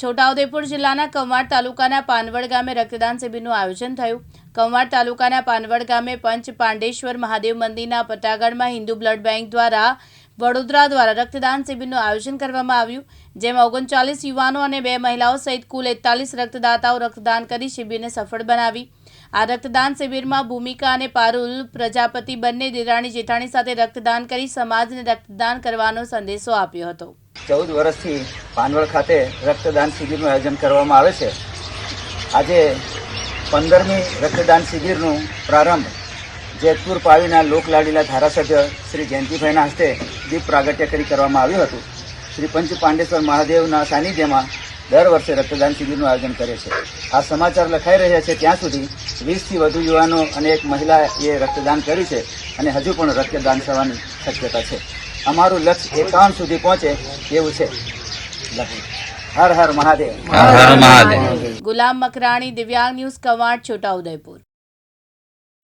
છોટાઉદેપુર જિલ્લાના કંવાડ તાલુકાના પાનવડ ગામે રક્તદાન શિબિરનું આયોજન થયું. કંવાડ તાલુકાના પાનવડ ગામે પંચ પાંડેશ્વર મહાદેવ મંદિરના પટાગઢમાં હિન્દુ બ્લડ બેંક દ્વારા વડોદરા દ્વારા રક્તદાન શિબિરનું આયોજન કરવામાં આવ્યું, જેમાં ઓગણચાલીસ યુવાનો અને બે મહિલાઓ સહિત કુલ એકતાલીસ રક્તદાતાઓ રક્તદાન કરી શિબિરને સફળ બનાવી. આ રક્તદાન શિબિરમાં ભૂમિકા અને પારુલ પ્રજાપતિ બંને દિરાણી જેઠાણી સાથે રક્તદાન કરી સમાજને રક્તદાન કરવાનો સંદેશો આપ્યો હતો. ચૌદ વર્ષથી પાનવડ ખાતે રક્તદાન શિબિરનું આયોજન કરવામાં આવે છે. આજે પંદરમી રક્તદાન શિબિરનું પ્રારંભ જેતપુર પાવીના લોકલાડીલા ધારાસભ્ય શ્રી જયંતિભાઈના હસ્તે દીપ પ્રાગટ્ય કરી કરવામાં આવ્યું હતું. શ્રી પંચ પાંડેશ્વર મહાદેવના સાનિધ્યમાં દર વર્ષે રક્તદાન શિબિરનું આયોજન કરે છે. આ સમાચાર લખાઈ રહ્યા છે ત્યાં સુધી વીસથી વધુ યુવાનો અને એક મહિલાએ રક્તદાન કર્યું છે અને હજુ પણ રક્તદાન થવાની શક્યતા છે. અમારું લક્ષ્ય એકાંત સુધી પહોંચે એવું છે. હર હર મહાદેવ. હર હર મહાદેવ. ગુલામ મકરાણી દિવ્યાંગ ન્યૂઝ કવાડ છોટાઉદેપુર